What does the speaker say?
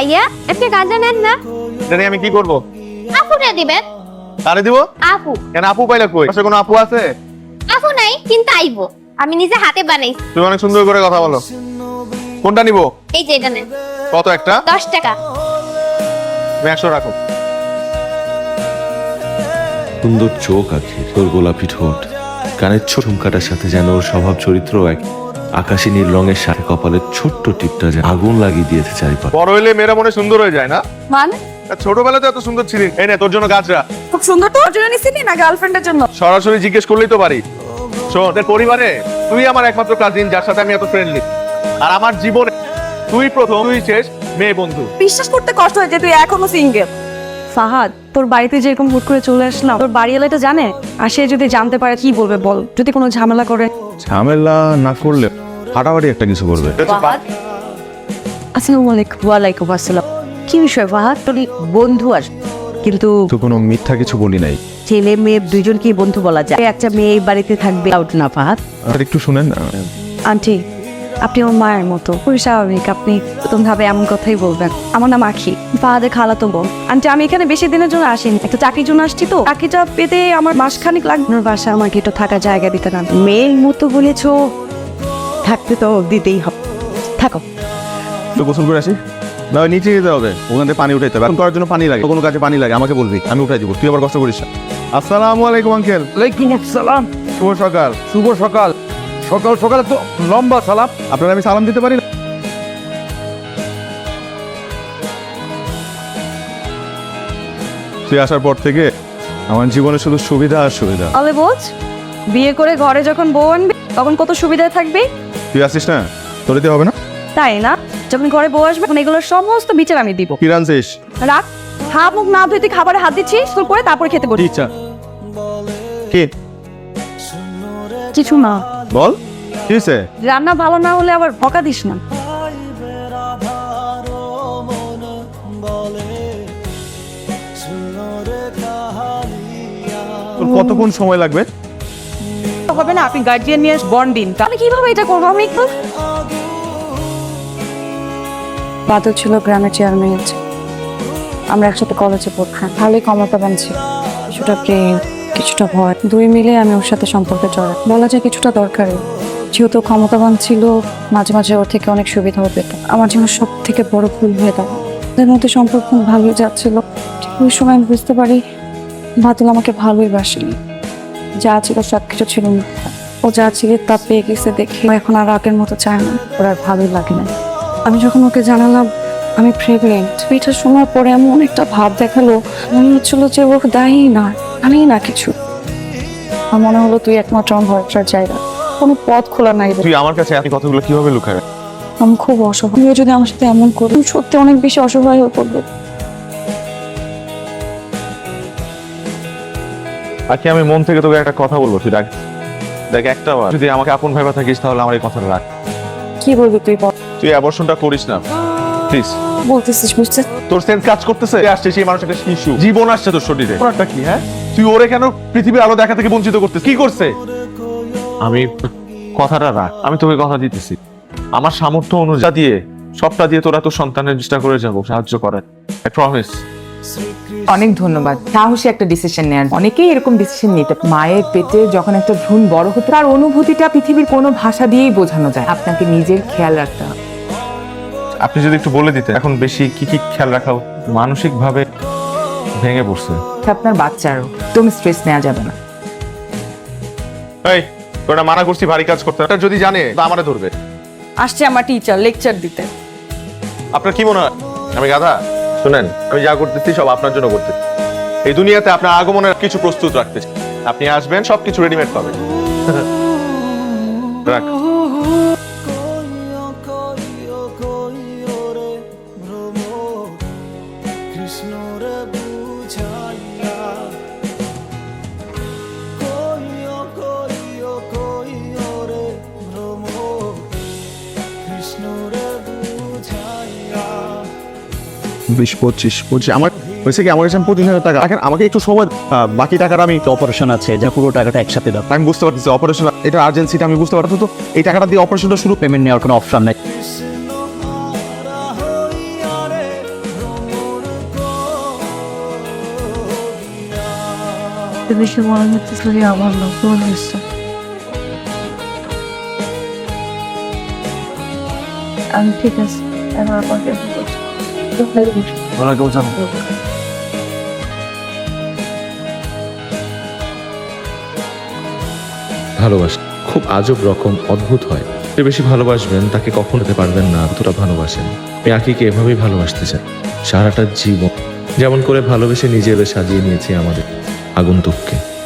ভাইয়া একটা গাঁজা নেন না। নিয়ে আমি কি করব? আপুরে দিবেন। তারে দিব? আপু। কেন আপু পাইলা কই? পাশে কোনো আপু আছে? আপু নাই কিন্তু আইবো। আমি নিজে হাতে বানাই। তুমি অনেক সুন্দর করে কথা বলো। কোনটা নিব? এই যে এটা নেন। কত একটা? দশ টাকা। তুমি একশো রাখো। সুন্দর চোখ আঁখি তোর গোলাপি ঠোঁট। কানের ছোট ঝুমকাটার সাথে যেন ওর স্বভাব চরিত্র এক আকাশি নীল রঙের সাথে কপালের ছোট্ট টিপটা যেন আগুন লাগিয়ে দিয়েছে চারিপাশে। বড় হইলে মেয়েরা মনে সুন্দর হয়ে যায় না? মানে? ছোটবেলাতে এত সুন্দর ছিলি। এই নে তোর জন্য গাছরা। খুব সুন্দর তোর জন্য নিছিলি না গার্লফ্রেন্ডের জন্য? সরাসরি জিজ্ঞেস করলেই তো পারি। শোন তোর পরিবারে তুই আমার একমাত্র কাজিন যার সাথে আমি এত ফ্রেন্ডলি আর আমার জীবনে তুই প্রথম তুই শেষ মেয়ে বন্ধু। বিশ্বাস করতে কষ্ট হয় যে তুই এখনও সিঙ্গেল ফাহাদ তোর বাড়িতে যেরকম হুট করে চলে আসলাম তোর বাড়িওয়ালা এটা জানে? আর সে যদি জানতে পারে কি বলবে বল? যদি কোনো ঝামেলা করে? ঝামেলা না করলে ফাটাফাটি একটা কিছু করবে। আসসালামু আলাইকুম ওয়ালাইকুম আসসালাম। কি বিষয় ফাহাদ? তোর বন্ধু আস কিন্তু তো কোনো মিথ্যা কিছু বলি নাই। ছেলে মেয়ে দুইজনকেই বন্ধু বলা যায়। একটা মেয়ে এই বাড়িতে থাকবে। আউট না ফাহাদ। আর একটু শুনেন আন্টি আপনি আমার মায়ের মতো। খুবই স্বাভাবিক আপনি প্রথম ভাবে এমন কথাই বলবেন। আমার নাম আখি। ফাহাদের খালাতো বোন। আন্টি আমি এখানে বেশি দিনের জন্য আসিনি। একটা চাকরির জন্য আসছি তো। চাকরিটা পেতে আমার মাসখানিক লাগবে। বাসা আমাকে একটু থাকার জায়গা দিতে না। মেয়ের মতো বলেছ থাকতে তো দিতেই হবে। থাকো। তো গোসল করে আসি। না নিচে যেতে হবে ওখান থেকে পানি উঠাইতে হবে। এখন করার জন্য পানি লাগে। কোনো কাজে পানি লাগে। আমাকে বলবি। আমি উঠাই দিব। তুই আবার কষ্ট করিস আসসালামু আলাইকুম আঙ্কেল। ওয়ালাইকুম আসসালাম। শুভ সকাল। শুভ সকাল। সকাল সকালে তো লম্বা সালাম। আপনারা আমি সালাম দিতে পারি না? তুই আসার পর থেকে আমার জীবনে শুধু সুবিধা আর সুবিধা। তাহলে বোঝ বিয়ে করে ঘরে যখন বউ আনবি তখন কত সুবিধায় থাকবি? তুই আসিস না? তোর দিতে হবে না? তাই না? যখন ঘরে বউ আসবে তখন এগুলোর সমস্ত বিচার আমি দিব। কি রানছিস রাখ হাত মুখ না ধুয়ে তুই খাবারে হাত দিচ্ছিস তোর করে তারপরে খেতে বলি ইচ্ছা কি? কিছু না। বল। কি হয়েছে রান্না ভালো না হলে আবার ভকা দিস না। তোর কতক্ষণ সময় লাগবে? হবে না আপনি গার্জিয়ান নিয়ে বন্ড দিন। আমি কীভাবে এটা করব? আমি একটু বাদল ছিল গ্রামের চেয়ারম্যান আছে আমরা একসাথে কলেজে পড়তাম। ভালোই ক্ষমতা ছিল। কিছুটা প্রেম কিছুটা ভয়। দুই মিলে আমি ওর সাথে সম্পর্কে জড়াই। বলা যায় কিছুটা দরকারি যেহেতু ক্ষমতাবান ছিল, মাঝে মাঝে ওর থেকে অনেক সুবিধাও পেতাম আমার জন্য সব থেকে বড় ভুল হয়ে দাও ওদের মধ্যে সম্পর্ক ভালোই যাচ্ছিল। ওই সময় আমি বুঝতে পারি বাদল আমাকে ভালোই বাসেনি যা ছিল সব কিছু ছিল ও যা ছিল তা পেয়ে গেছে দেখে। এখন আর আগের মতো চায় না। ওর আর ভালোই লাগে না। আমি যখন ওকে জানালাম, আমি প্রেগনেন্ট এটার সময় পরে এমন একটা ভাব দেখাল। মনে হচ্ছিল যে ও দায়ী না আমি না কিছু। আমার মনে হলো তুই একমাত্র আমার ভরসার জায়গা। কোনো পথ খোলা নাই তুই আমার কাছে এই কথাগুলো কীভাবে লুকাবে? আমি খুব অসহায়। তুমিও যদি আমার সাথে এমন করি তুমি সত্যি অনেক বেশি অসহায় হয়ে পড়বে। আজকে আমি মন থেকে তোকে একটা কথা বলব তুই রাখ দেখ একটা বার। যদি আমাকে আপন ভাইবা থাকিস তাহলে আমার এই কথাটা রাখ। কি বলবি তুই বল। তুই অ্যাবর্শনটা করিস না। প্লিজ বলতেছিস বুঝতে তোর সেন্স কাজ করতেছে? আসছে সেই মানুষ একটা শিশু। জীবন আসছে তোর শরীরে। কি হ্যাঁ? তুই ওরে কেন পৃথিবীর আলো দেখা থেকে বঞ্চিত করতেছিস? কি করছে? আমি কথাটা রাখ আমি তোকে কথা দিতেছি। আমার সামর্থ্য অনুযায়ী দিয়ে সবটা দিয়ে তোরা তো সন্তানের চেষ্টা করে যাব সাহায্য করার। আই প্রমিস অনেক ধন্যবাদ। সাহসী একটা ডিসিশন নেয়ার। অনেকেই এরকম ডিসিশন নিতে মায়ের পেটে যখন একটা ভ্রূণ বড় হতো তার অনুভূতিটা পৃথিবীর কোনো ভাষা দিয়েই বোঝানো যায়। আপনাকে নিজের খেয়াল রাখতে হবে। আপনি যদি একটু বলে দিতেন এখন বেশি কি কি খেয়াল রাখা মানসিক ভাবে ভেঙে পড়ছে। আপনার বাচ্চারও। তুমি স্ট্রেস নেওয়া যাবে না। এই তোরা মানা করছি ভারী কাজ করতে। এটা যদি জানে তা আমারে ধরবে। আসছে আমার টিচার লেকচার দিতে। আপনার কি মনে হয়? আমি গাধা? শুনেন আমি যা করতেছি সব আপনার জন্য করতেছি। এই দুনিয়াতে আপনার আগমনের কিছু প্রস্তুত রাখতেছি আপনি আসবেন সবকিছু রেডিমেড পাবেন। রাখ। বিশ পঁচিশ পঁচিশ। আমার হয়েছে কি আমার কাছে পঁচিশ হাজার টাকা এখন আমাকে একটু সময় বাকি টাকাটা আমি অপারেশন আছে যা পুরো টাকাটা একসাথে দাও। আমি বুঝতে পারতেছি অপারেশন এটা আর্জেন্সিটা আমি বুঝতে পারতো তো এই টাকাটা দিয়ে অপারেশনটা শুরু পেমেন্ট নেওয়ার কোনো অপশন নাই। আমি ঠিক আছে আমার আপনাকে ভালোবাসা খুব আজব রকম অদ্ভুত হয়। যে বেশি ভালোবাসবেন তাকে কখন হতে পারবেন না অতটা ভালোবাসেন। আকিকে এভাবেই ভালোবাসতে চান সারাটা জীবন যেমন করে ভালোবেসে নিজেদের সাজিয়ে নিয়েছি আমাদের আগন্তুককে।